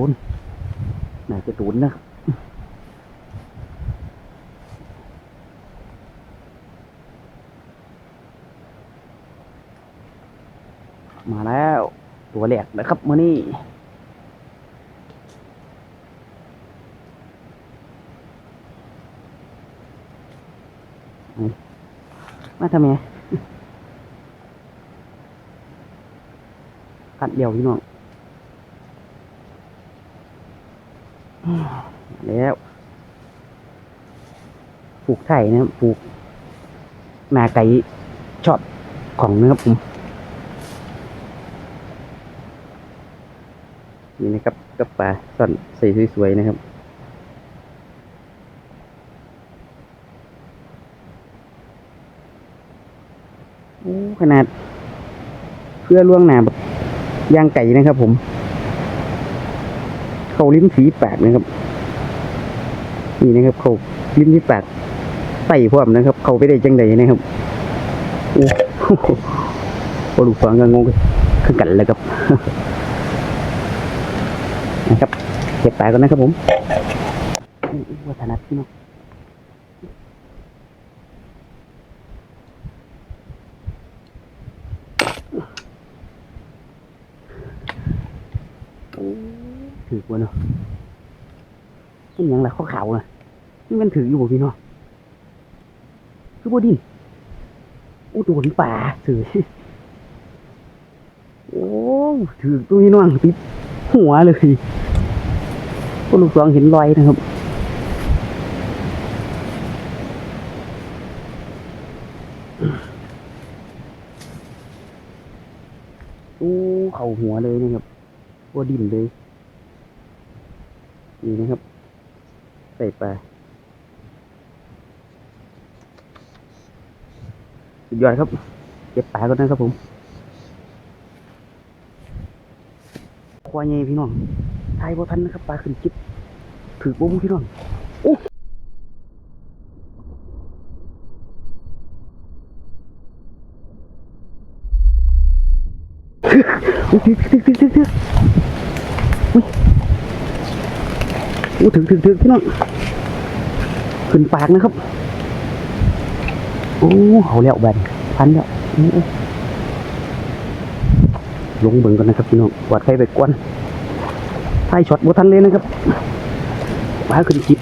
ูนน่าจะตูนนะมาแล้วตัวแหลกนะครับมื่อนี้มาทำไมกัดเดียวพี่น้อง มา แล้วปลูกไถ่นะครับปลูกนาไก่ช็อตของนะครับผมนี่นะครับกับปลาส่นใส่สวยๆนะครับโอ้ขนาดเพื่อล่วงหนาแบบย่างไก่นะครับผม เขาลิ้มสีแปดนะครับ นี่นะครับ เขาลิ้มสีแปดใส่พร้อมนะครับ เขาไปได้จังใดนะครับโอ้โหพอลูกฟังก็งงขึ้นกันเลยครับนะครับเก็บปก่อนนะครับผมวัฒนัดพี่น้องโอ้ถือ กว่าเนาะเป็นหยังไงข้อข่าวอะนี่มันถืออยู่บ่พี่น้องคือบ่ดินอู้ตัวนป่าถือโอ้ถือตัวนี้น้องติดหัวเลยก็ลูกสองเห็นรอยนะครับอู้เข่าหัวเลยนะครับว่าดินเลย นี่นะครับ ใส่ปลาสุดยอดครับ เก็บปลาก่อนนะครับผมควายใหญ่พี่น้องทายบ่ทันนะครับปลาขึ้นจิบถือบ่บุพี่น้องโอ้โอ้ถึกถึกถึกถึกถึกอุ้ยโอู้ถึกถึกถึกพี่น้องขึ้นปากนะครับโอ้เขาแล้วแบนพันแล้วโอ้ลงเบิ่งก่อนนะครับพี่น้องกวาดไฟไปกวนไฟช็อตบทันเลยนะครับปลาขึ้นจิบ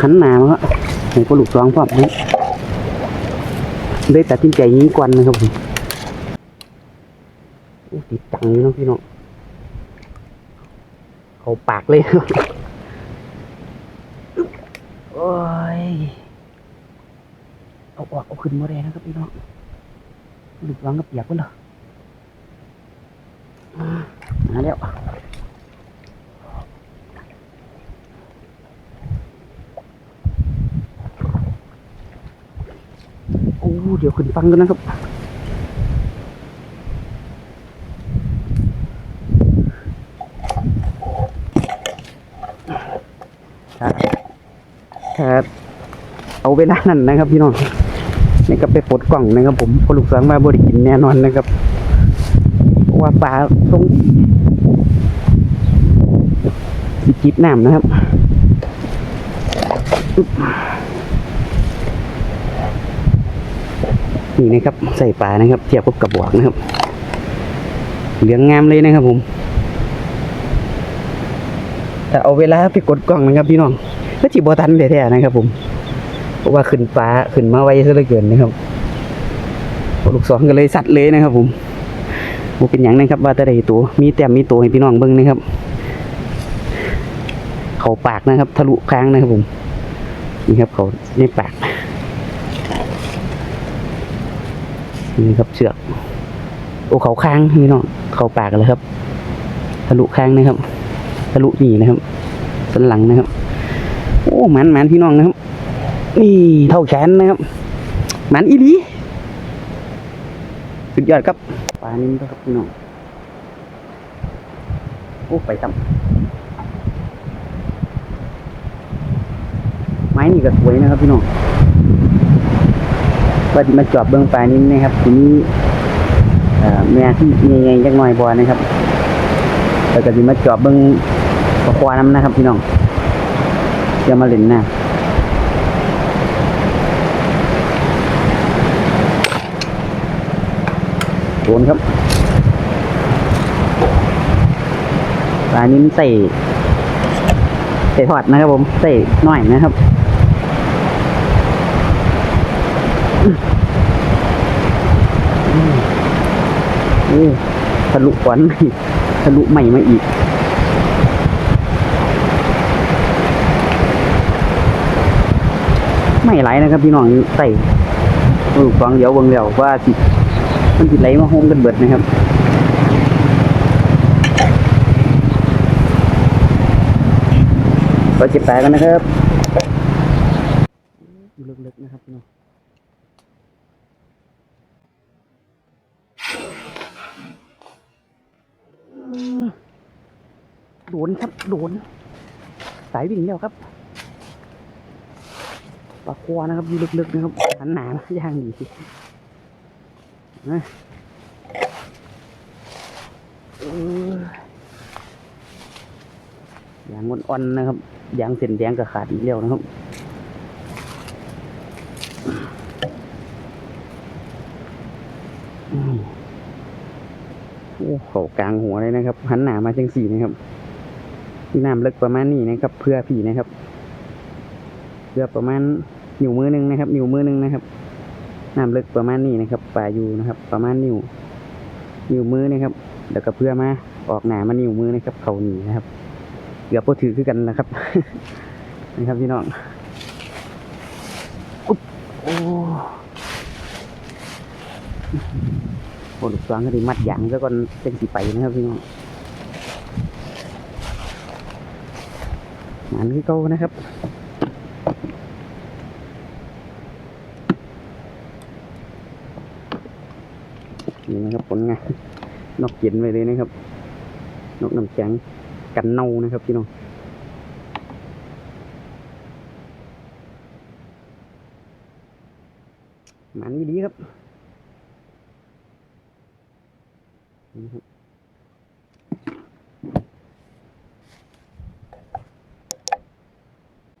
ขันหนามาแล้วให้พวกลูกสองพร้อมนี้เลยตัดสินใจยิงกวนนะครับผมโอ้ติดจังเลยเนาะพี่น้อง เขาปากเลยโอ้ยเอาออกเอาขึ้นมาเลยนะครับพี่น้องหลูกสองก็เปียกไปเลยมาแล้วโอ้เดี๋ยวขึ้นฟังกันนะครับ ครับครับเอาเวลานั้นนะครับพี่น้องนี่ก็ไปปลดกล่องนะครับ ผมพอลูกสาวมาบริกินแน่นอนนะครับว่าปลาตรงสิจิบน้ำนะครับอึ๊บนี่นะครับ ใส่ปลานะครับ เทียบกับกระบอกนะครับเหลืองงามเลยนะครับผม แต่เอาเวลาไปกดกล้องนะครับพี่น้องก็จีบอทันแท้ๆนะครับ ผม เพราะว่าขึ้นฟ้าขึ้นมาไวซะเหลือเกินนะครับลูกสองก็เลยสัตว์เลยนะครับ ผมบ่เป็นหยังนะครับว่าแต่ใดตัว มีแต้มมีตัวให้พี่น้องเบิ่งนะครับ เขาปากนะครับ ทะลุค้างนะครับ ผมนี่ครับ เขาในปากนี่ครับเชือกโอ้เขาค้างพี่น้องเขาปากเลยครับ ทะลุค้างนะครับ ทะลุนี่นะครับสันหลังนะครับ โอ้หมันหมันพี่น้องนะครับ นี่เท่าแขนนะครับหมันอีหลีสุดยอดครับปลานิ่มครับพี่น้องโอ้ไปต่ำไม้นี่ก็สวยนะครับพี่น้องว่ามาจอบเบื้องปลานิ่มนะครับ ทีนี้เอ่อแม่ที่ใหญ่ๆจักหน่อยบอนะครับแล้วก็สิมาจอบเบิ่ง ควาน้ำนะครับพี่น้องจะมาเล่นน้ำโดนครับปลานี้มันใส่ใส่ทอดนะครับผมใส่หน่อยนะครับ ทะลุก้อนใหม่ทะลุใหม่มาอีก ไม่ไหลนะครับพี่น้องใส่ลูกฟองเดี๋ยวเบิ่งเดี๋ยวว่าสิมันสิไหลมาโฮมกันเบิดนะครับก็เจ็บตายกันนะครับลึกๆนะครับพี่น้องโดนครับโดนสายวิ่งแล้วครับ ปลาควานะครับอยู่ลึกๆนะครับหันหนามาย่างดีนะเออยางอ่อนๆนะครับยางเส้นแดงก็ขาดอีกแล้วนะครับโอ้เขากลางหัวเลยนะครับ หันหนามาจังสี่นะครับ ที่น้ำลึกประมาณนี้นะครับ เพื่อผีนะครับ เพื่อประมาณ นิ้วมือหนึ่งนะครับ นิ้วมือหนึ่งนะครับน้ำลึกประมาณนี้นะครับปลาอยู่นะครับ ประมาณนิ้วนิ้วมือนะครับแล้วก็เพื่อมาออกหนามานิ้วมือนะครับ เขาหนีนะครับเกือบพอถือคือกันนะครับนะครับพี่น้องอุ๊บโอ้โหลูกสวงก็ด้มัดยางซะก่อนเป็นสีไปนะครับพี่น้องมันคือเก่านะครับ นี่นะครับผลงานนกเย็นไปเลยนะครับ นกน้ำแข็งกันเน่านะครับพี่น้องมันดีครับนี่ครับ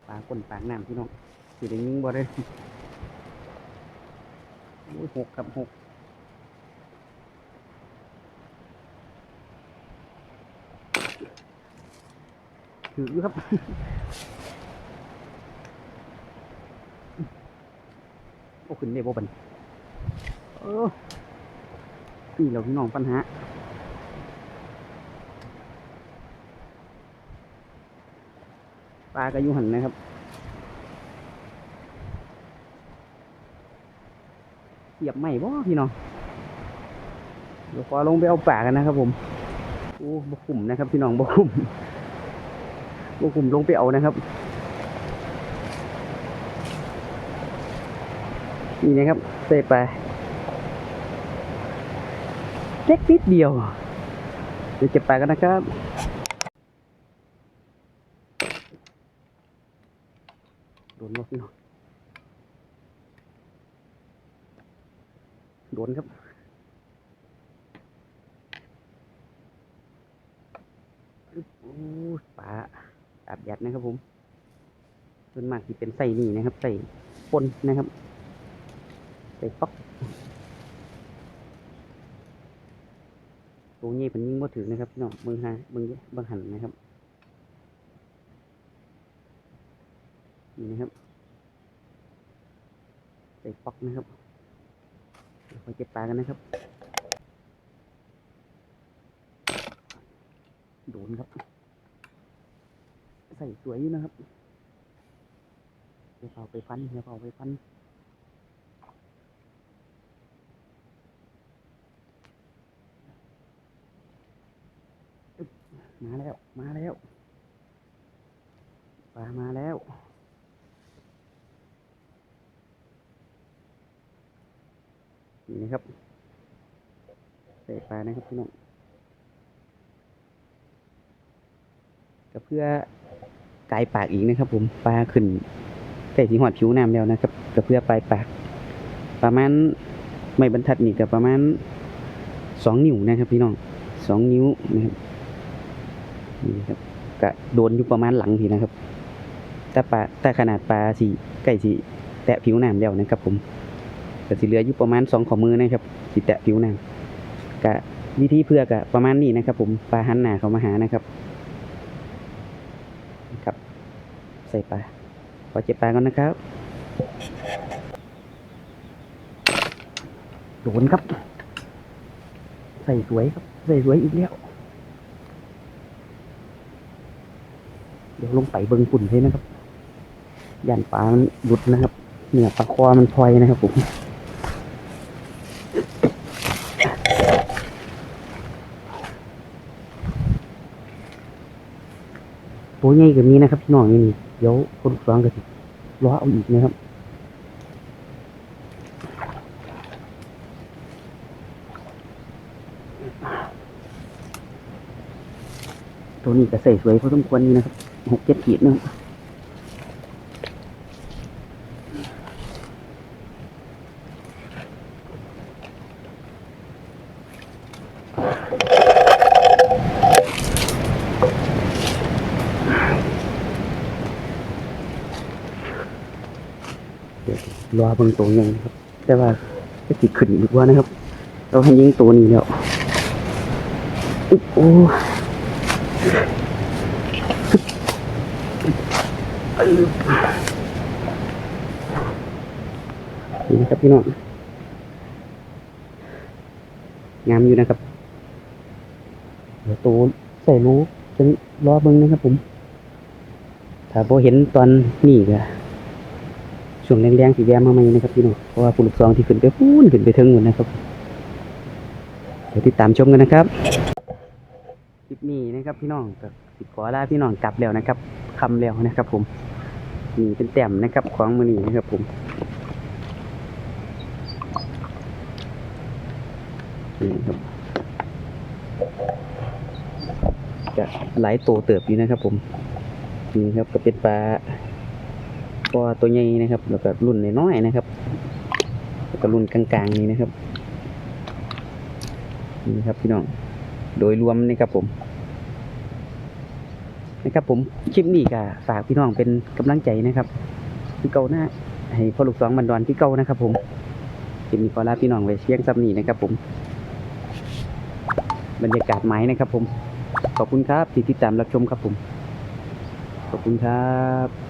ปลาก้นปลากน้ำพี่น้องสิได้ยิงบ่ได้โอ้ยหกครับหก ถืออยู่ครับโอ้ขึ้นได้บ่บันเออนี่เราพี่น้องปัญหาปลากระยุหันนะครับเหยียบไม่บ่พี่น้องเดี๋ยวขอลงไปเอาป่ากันนะครับผมโอ้บกุ่มนะครับพี่น้องบกุ่ม บกุ่มลงไปเอานะครับ นี่นะครับเตะไปเล็กนิดเดียวเดี๋ยวเก็บปากันนะครับโดนรถพี่น้องโดนครับโอ้ปลา อาบยัดนะครับผมส่วนมากที่เป็นไส้นี่นะครับไส้ปนนะครับไส้ป๊อกตัวนี้เป็นยิ่งว่ถือนะครับพี่น้องเบิ่งฮะเบิ่งเด้เบิ่งหันนะครับนี่นะครับ ใส่ปอกนะครับเดี๋ยวไปเก็บปลากันนะครับโดนครับ ใส่สวยอยู่นะครับเดี๋ยวเอาไปฟันเดี๋ยวเอาไปฟันมาแล้ว มาแล้วปลามาแล้วนี่นะครับใส่ปลานะครับพี่น้องก็เพื่อ กายปากอีกนะครับ ผมปลาขึ้นใส่สีหอดผิวน้ำแล้วนะครับก็เพื่อปลายปาก ประมาณไม่บรรทัดนี่ก็ประมาณสองนิ้วนะครับพี่น้องสองนิ้วนะครับนี่ครับก็โดนอยู่ประมาณหลังทีนะครับแต่ปลาแต่ขนาดปลาสีใกล้สีแตะผิวน้ำแล้วนะครับ ผมก็สิเหลืออยู่ประมาณสองข้อมือนะครับสีแตะผิวน้ำก็วิธีเพื่อกะประมาณนี้นะครับ ผมปลาหันหน้าเขามาหานะครับ ใส่ปลาขอเจ็บปลงก่อนนะครับ โดนครับ ใส่สวยครับ ใส่สวยอีกแล้ว เดี๋ยวลงไปเบิ้งฝุ่นให้นะครับย่านปลามันหลุดนะครับ เหนือปลาคอมันพลอยนะครับผม ตัวใหญ่กับนี้นะครับพี่น้องนี่นี่เดี๋ยวคนฟังกันสิล้อเอาอีกนะครับตัวนี้ก็ใส่สวยพอสมควรนี่นะครับหกเจ็ดขีดนะครับ รอเบิ่งตัวยังนะครับ แต่ว่าจะติดขึ้นอีกว่านะครับ เราให้ยิงตัวนี้แล้วอุ๊ยโอ้นี่ครับพี่น้องงามอยู่นะครับเดี๋ยวตัวใส่รู้จะรอเบิ้งนะครับผม ถ้าพอเห็นตอนนี้ก็ ช่วงแรงๆสีแวมมาใหม่นะครับพี่น้องเพราะว่าผู้ลูกซองที่ขึ้นไปพูนขึ้นไปเทิงหมดนะครับเดี๋ยวติดตามชมกันนะครับคลิปนี้นะครับพี่น้องก็สิขอลาพี่น้องกลับแล้วนะครับคำแล้วนะครับ ผมนี่เป็นแต้มนะครับของมือนี้นะครับ ผมนี่ครับจะหลายตัวเติบอยู่นะครับ ผมนี่ครับก็เป็นปลา ปลาตัวใหญ่นะครับ แล้วก็รุ่นน้อยๆนะครับ แล้วก็รุ่นกลางๆนี้นะครับนี่ครับพี่น้อง โดยรวมนะครับผม นะครับผมคลิปนี้ก็ฝากพี่น้องเป็นกำลังใจนะครับพี่เก่านะให้พ่อลูกสองบันดอนพี่เก่านะครับ ผมคลิปนี้ขอลาพี่น้องไว้เชียงซับนี้นะครับ ผม บรรยากาศไม้นะครับ ผม ขอบคุณครับที่ติดตามรับชมครับผม ขอบคุณครับ